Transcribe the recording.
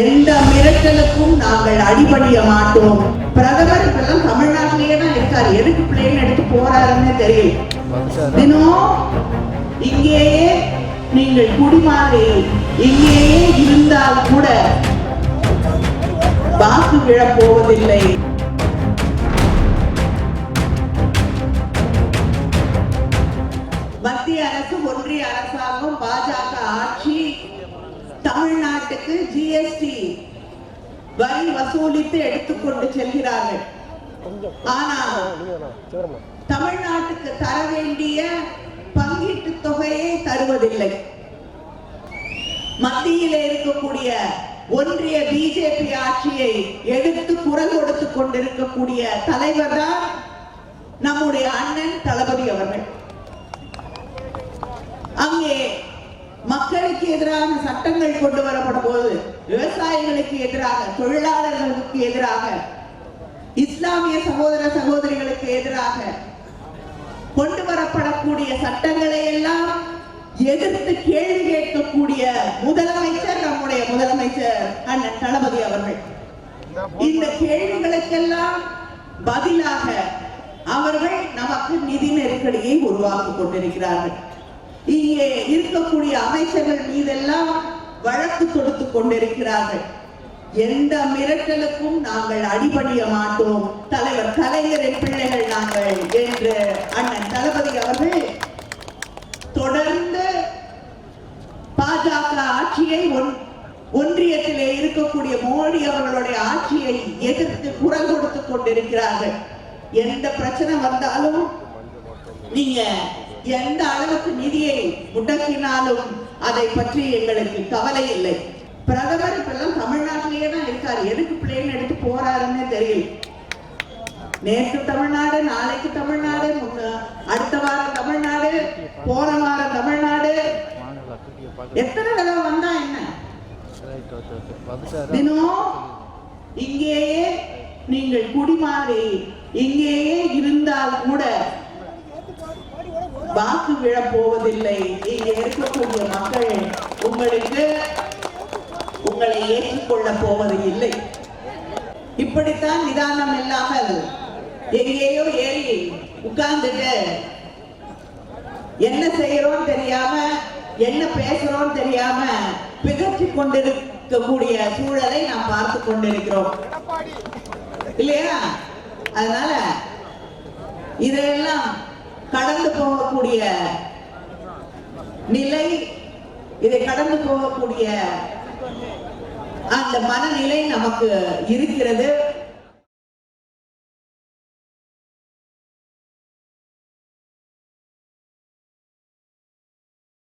எந்த மிரட்டலுக்கும் நாங்கள் அடிபடிய மாட்டோம். பிரதமர் இப்பெல்லாம் தமிழ்நாட்டிலேயே தான் இருக்காரு. எதுக்கு பிளேன் எடுத்து போறாருன்னு தெரியல. தினம் இங்கேயே நீங்கள் குடிமாறி இங்கேயே இருந்தால் கூட வாக்கு விழப் போவதில்லை. மத்திய அரசு ஒன்றிய அரசாங்கம் பாஜக ஆட்சி தமிழ்நாட்டுக்கு ஜிஎஸ்டி வரி வசூலித்து எடுத்துக்கொண்டு செல்கிறார்கள். ஆனால் தமிழ்நாட்டுக்கு தர வேண்டிய பங்கீட்டு தொகையை தருவதில்லை. மத்தியில் இருக்கக்கூடிய ஒன்றிய பிஜேபி ஆட்சியை எதிர்த்து குரல் கொடுத்துக் கொண்டிருக்கக்கூடிய தலைவர் தான் நம்முடைய அண்ணன் தளபதி அவர்கள். விவசாயிகளுக்கு எதிரான சட்டங்கள் கொண்டு வரப்படும் போது விவசாயிகளுக்கு எதிராக தொழிலாளர்களுக்கு எதிராக இஸ்லாமிய சகோதர சகோதரிகளுக்கு எதிராக கொண்டு வரப்படக்கூடிய சட்டங்களை எல்லாம் எதிர்த்து கேள்வி கேட்கக்கூடிய முதலமைச்சர் நம்முடைய முதலமைச்சர் அண்ணன் தளபதி அவர்கள். இந்த கேள்விகளுக்கெல்லாம் பதிலாக அவர்கள் நமக்கு நிதி நெருக்கடியை உருவாக்கி கொண்டிருக்கிறார்கள். இங்கே இருக்கக்கூடிய அமைச்சர்கள் மீதெல்லாம் வழக்கு தொடுத்து கொண்டிருக்கிறார்கள். எந்த மிரட்டலுக்கும் நாங்கள் அடிபணிய மாட்டோம். தலைவர் கலைஞரின் பிள்ளைகள் நாங்கள் என்று அண்ணன் தளபதி அவர்கள் தொடர்ந்து பாஜக ஆட்சியை ஒன்- ஒன்றியத்திலே இருக்கக்கூடிய மோடி அவர்களுடைய ஆட்சியை எதிர்த்து குரல் கொடுத்துக் கொண்டிருக்கிறார்கள். எந்த பிரச்சனை வந்தாலும் நீங்க எந்த அளவுக்கு நிதியை முடக்கினாலும் அதை பற்றி எங்களுக்கு கவலை இல்லை. பிரதமர் இப்பெல்லாம் தமிழ்நாட்டிலேயே தான் இருக்காரு. எதுக்கு பிளேன் எடுத்து போறாருன்னு தெரியும் நேற்று தமிழ்நாடு நாளைக்கு தமிழ்நாடு அடுத்த வாரம் தமிழ்நாடு போன வாரம் தமிழ்நாடு. எத்தனை தடவை வந்தா என்ன? தினம் இங்கேயே நீங்கள் குடிமாறி இங்கேயே இருந்தால் கூட வாக்கு விழப் போவதில்லை இங்க இருக்கக்கூடிய மக்கள் உங்களுக்கு உங்களை ஏற்றுக்கொள்ள போவது இல்லை. இப்படித்தான் நிதானம் இல்லாமல் எங்கேயோ ஏறி உட்கார்ந்துட்டு என்ன செய்யறோம் தெரியாம என்ன பேசுறோம் தெரியாம பிதற்றி கொண்டிருக்கக்கூடிய சூழலை நாம் பார்த்து கொண்டிருக்கிறோம். இல்லையா? அதனால இதையெல்லாம் கடந்து போகக்கூடிய நிலை இதை கடந்து போகக்கூடிய அந்த மனநிலை நமக்கு இருக்கிறது.